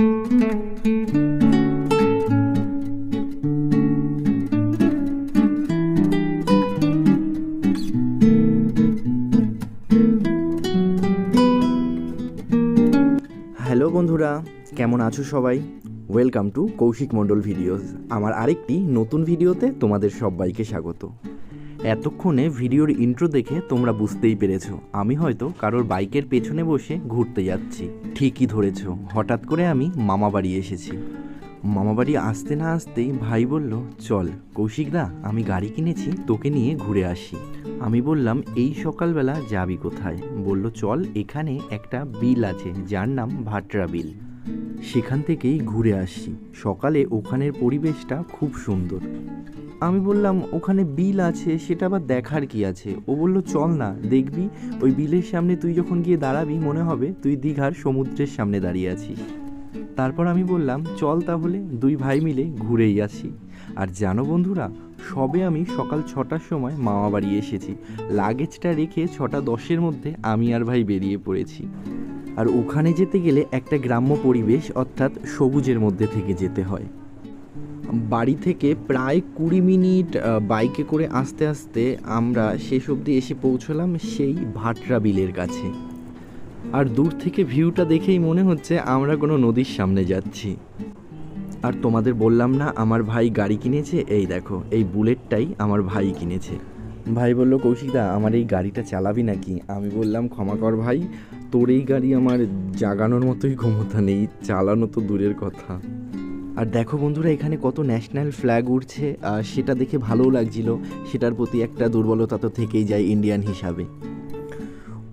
Hello বন্ধুরা, কেমন আছো সবাই? Welcome to Kaushik Mondal videos আমার আরেকটি নতুন ভিডিওতে তোমাদের সবাইকে স্বাগত। এতক্ষণে ভিডিওর ইন্ট্রো দেখে তোমরা বুঝতেই পেরেছ। আমি হয়তো কারোর বাইকের পেছনে বসে ঘুরতে যাচ্ছি। ঠিকই ধরেছ, হঠাৎ করে আমি মামা বাড়ি এসেছি। মামা বাড়ি আসতে না আসতেই ভাই বলল, চল কৌশিকদা আমি গাড়ি কিনেছি, তোকে নিয়ে ঘুরে আসি। আমি বললাম, এই সকালবেলা যাবি কোথায়? বলল, চল, এখানে একটা বিল আছে, যার নাম ভাটরা বিল। সেখান থেকেই ঘুরে আসি। সকালে ওখানের পরিবেশটা খুব সুন্দর। আমি বললাম, ওখানে বিল আছে, সেটা আবার দেখার কি আছে? ও বলল, চল না, দেখবি। ওই বিলের সামনে তুই যখন গিয়ে দাঁড়াবি, মনে হবে তুই দীঘার সমুদ্রের সামনে দাঁড়িয়ে আছিস। তারপর আমি বললাম, চল তাহলে, দুই ভাই মিলে ঘুরেই আসি। আর জানো বন্ধুরা, সবে আমি সকাল ছটার সময় মামা বাড়ি এসেছি। লাগেজটা রেখে ছটা দশের মধ্যে আমি আর ভাই বেরিয়ে পড়েছি। আর ওখানে যেতে গেলে একটা গ্রাম্য পরিবেশ, অর্থাৎ সবুজের মধ্যে থেকে যেতে হয়। বাড়ি থেকে প্রায় কুড়ি মিনিট বাইকে করে আস্তে আস্তে আমরা শেষ অবধি এসে পৌঁছলাম সেই ভাটরা বিলের কাছে। আর দূর থেকে ভিউটা দেখেই মনে হচ্ছে আমরা কোনো নদীর সামনে যাচ্ছি। আর তোমাদের বললাম না, আমার ভাই গাড়ি কিনেছে? এই দেখো, এই বুলেটটাই আমার ভাই কিনেছে। ভাই বলল কৌশিকদা আমার এই গাড়িটা চালাবি নাকি? আমি বললাম, ক্ষমা কর ভাই, তোর এই গাড়ি আমার জাগানোর মতোই ক্ষমতা নেই, চালানো তো দূরের কথা। আর দেখো বন্ধুরা, এখানে কত ন্যাশনাল ফ্ল্যাগ উঠছে আর সেটা দেখে ভালোও লাগছিল, সেটার প্রতি একটা দুর্বলতা তো থেকেই যায় ইন্ডিয়ান হিসাবে।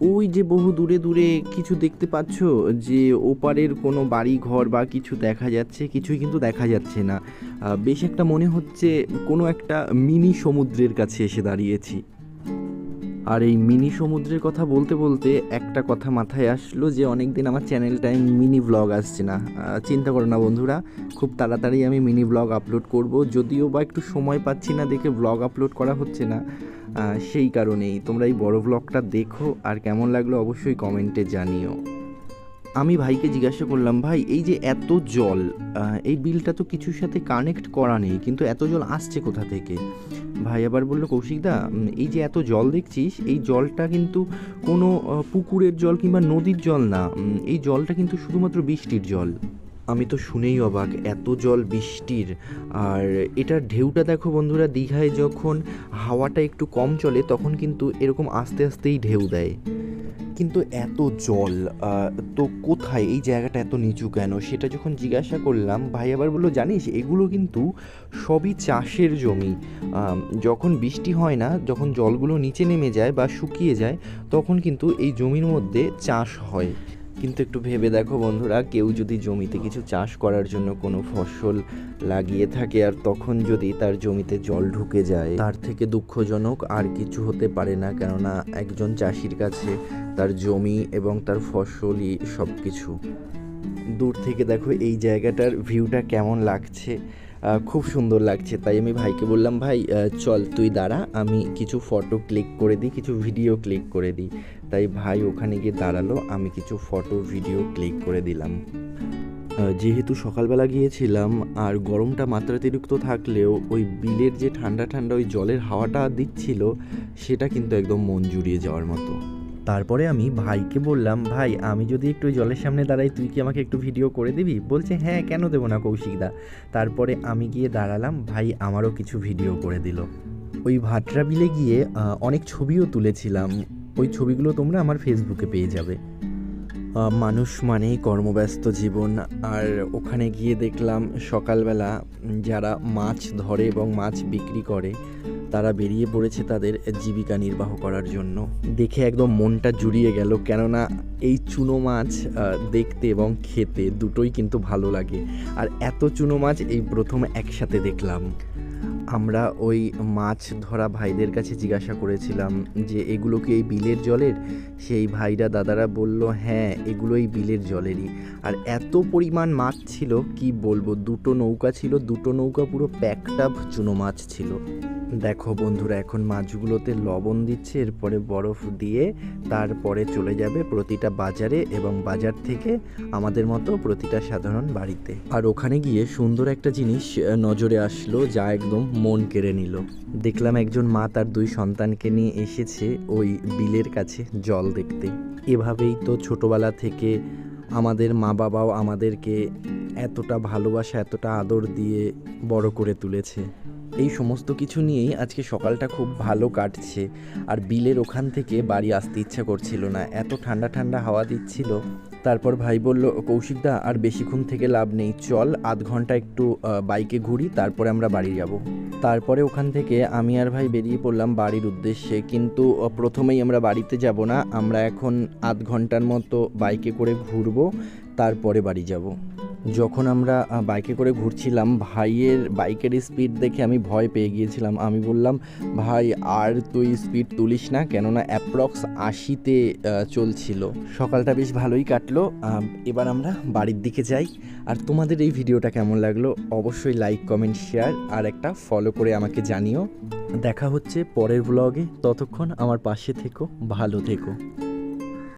ওই যে বহু দূরে দূরে কিছু দেখতে পাচ্ছ যে ওপারের কোনো বাড়ি ঘর বা কিছু দেখা যাচ্ছে, কিছুই কিন্তু দেখা যাচ্ছে না। বেশ একটা মনে হচ্ছে কোনো একটা মিনি সমুদ্রের কাছে এসে দাঁড়িয়েছি। আর এই মিনি সমুদ্রের কথা বলতে বলতে একটা কথা মাথায় আসলো যে অনেক দিন আমার চ্যানেলটায় মিনি ব্লগ আসছে না। চিন্তা করো না বন্ধুরা, খুব তাড়াতাড়ি আমি মিনি ব্লগ আপলোড করব। যদিও বা একটু সময় পাচ্ছি না দেখে ব্লগ আপলোড করা হচ্ছে না সেই কারণেই। তোমরা এই বড় ব্লগটা দেখো আর কেমন লাগল অবশ্যই কমেন্টে জানিও। আমি ভাইকে জিজ্ঞাসা করলাম, ভাই, এই যে এত জল এই বিলটা তো কিছুর সাথে কানেক্ট করা নেই, কিন্তু এত জল আসছে কোথা থেকে? ভাই আবার বলল কৌশিকদা এই যে এত জল দেখছিস, এই জলটা কিন্তু কোনো পুকুরের জল কিংবা নদীর জল না এই জলটা কিন্তু শুধুমাত্র বৃষ্টির জল। আমি তো শুনেই অবাক, এত জল বৃষ্টির। আর এটার ঢেউটা দেখো বন্ধুরা, দীঘায় যখন হাওয়াটা একটু কম চলে, তখন কিন্তু এরকম আস্তে আস্তেই ঢেউ দেয়। কিন্তু এত জল তো কোথায়, এই জায়গাটা এত নিচু কেন? সেটা যখন জিজ্ঞাসা করলাম, ভাই আবার বলল, জানিস, এগুলো কিন্তু সবই চাষের জমি। যখন বৃষ্টি হয় না, যখন জলগুলো নিচে নেমে যায় বা শুকিয়ে যায়, তখন কিন্তু এই জমির মধ্যে চাষ হয়। কিন্তু একটু ভেবে দেখো বন্ধুরা, কেউ যদি জমিতে কিছু চাষ করার জন্য কোনো ফসল লাগিয়ে থাকে আর তখন যদি তার জমিতে জল ঢুকে যায়, তার থেকে দুঃখজনক আর কিছু হতে পারে না। কেননা একজন চাষির কাছে তার জমি এবং তার ফসলই সব কিছু দূর থেকে দেখো এই জায়গাটার ভিউটা কেমন লাগছে। খুব সুন্দর লাগছে। তাই আমি ভাইকে বললাম, ভাই চল, তুই দাঁড়া, আমি কিছু ফটো ক্লিক করে দিই, কিছু ভিডিও ক্লিক করে দিই। তাই ভাই ওখানে গিয়ে দাঁড়াল, আমি কিছু ফটো ভিডিও ক্লিক করে দিলাম। যেহেতু সকালবেলা গিয়েছিলাম, আর গরমটা মাত্রাতিরিক্ত থাকলেও ওই বিলের যে ঠান্ডা ঠান্ডা ওই জলের হাওয়াটা দিচ্ছিল, সেটা কিন্তু একদম মন জুড়িয়ে যাওয়ার মতো। তারপরে আমি ভাইকে বললাম, ভাই, আমি যদি একটু জলের সামনে দাঁড়াই, তুই কি আমাকে একটু ভিডিও করে দিবি? বলছে হ্যাঁ কেন দেবো না কৌশিকদা তারপরে আমি গিয়ে দাঁড়ালাম, ভাই আমারও কিছু ভিডিও করে দিল। ওই ভাটরা বিলে গিয়ে অনেক ছবিও তুলেছিলাম। ওই ছবিগুলো তোমরা আমার ফেসবুকে পেয়ে যাবে। মানুষ মানেই কর্মব্যস্ত জীবন। আর ওখানে গিয়ে দেখলাম সকালবেলা যারা মাছ ধরে এবং মাছ বিক্রি করে তারা বেরিয়ে পড়েছে তাদের জীবিকা নির্বাহ করার জন্য। দেখে একদম মনটা জুড়িয়ে গেল, কেননা এই চুনো মাছ দেখতে এবং খেতে দুটোই কিন্তু ভালো লাগে। আর এত চুনো মাছ এই প্রথম একসাথে দেখলাম। আমরা ওই মাছ ধরা ভাইদের কাছে জিজ্ঞাসা করেছিলাম যে, এগুলো কি এই বিলের জলের? সেই ভাইরা দাদারা বলল হ্যাঁ এগুলো এই বিলের জলেরই। আর এত পরিমাণ মাছ ছিল, কি বলব, দুটো নৌকা ছিল, দুটো নৌকা পুরো প্যাকটাপ চুনো মাছ ছিল। দেখো বন্ধুরা, এখন মাছগুলোতে লবণ দিচ্ছে, এরপরে বরফ দিয়ে তারপরে চলে যাবে প্রতিটা বাজারে এবং বাজার থেকে আমাদের মতো প্রতিটা সাধারণ বাড়িতে। আর ওখানে গিয়ে সুন্দর একটা জিনিস নজরে আসলো যা একদম মন কেড়ে নিল। দেখলাম একজন মা তার দুই সন্তানকে নিয়ে এসেছে ওই বিলের কাছে জল দেখতে। এভাবেই তো ছোটবেলা থেকে আমাদের মা বাবাও আমাদেরকে এতটা ভালোবাসা, এতটা আদর দিয়ে বড় করে তুলেছে। এই সমস্ত কিছু নিয়েই আজকে সকালটা খুব ভালো কাটছে। আর বিলের ওখান থেকে বাড়ি আসতে ইচ্ছা করছিল না। এত ঠান্ডা ঠান্ডা হাওয়া দিচ্ছিল। তারপর ভাই বলল কৌশিকদা আর বেশিক্ষণ থেকে লাভ নেই। চল, আধ ঘণ্টা একটু বাইকে ঘুরি, তারপরে আমরা বাড়ি যাব। তারপরে ওখান থেকে আমি আর ভাই বেরিয়ে পড়লাম বাড়ির উদ্দেশ্যে। কিন্তু প্রথমেই আমরা বাড়িতে যাব না। আমরা এখন আধ ঘণ্টার মতো বাইকে করে ঘুরবো, তারপরে বাড়ি যাব। যখন আমরা বাইকে করে ঘুরছিলাম, ভাইয়ের বাইকের স্পিড দেখে আমি ভয় পেয়ে গিয়েছিলাম। আমি বললাম, ভাই, আর তুই স্পিড তুলিস না, কেননা অ্যাপ্রক্স আশিতে চলছিল। সকালটা বেশ ভালোই কাটলো। এবার আমরা বাড়ির দিকে যাই। আর তোমাদের এই ভিডিওটা কেমন লাগল অবশ্যই লাইক কমেন্ট শেয়ার আর একটা ফলো করে আমাকে জানিও। দেখা হচ্ছে পরের ব্লগে ততক্ষণ আমার পাশে থেকো, ভালো থেকো।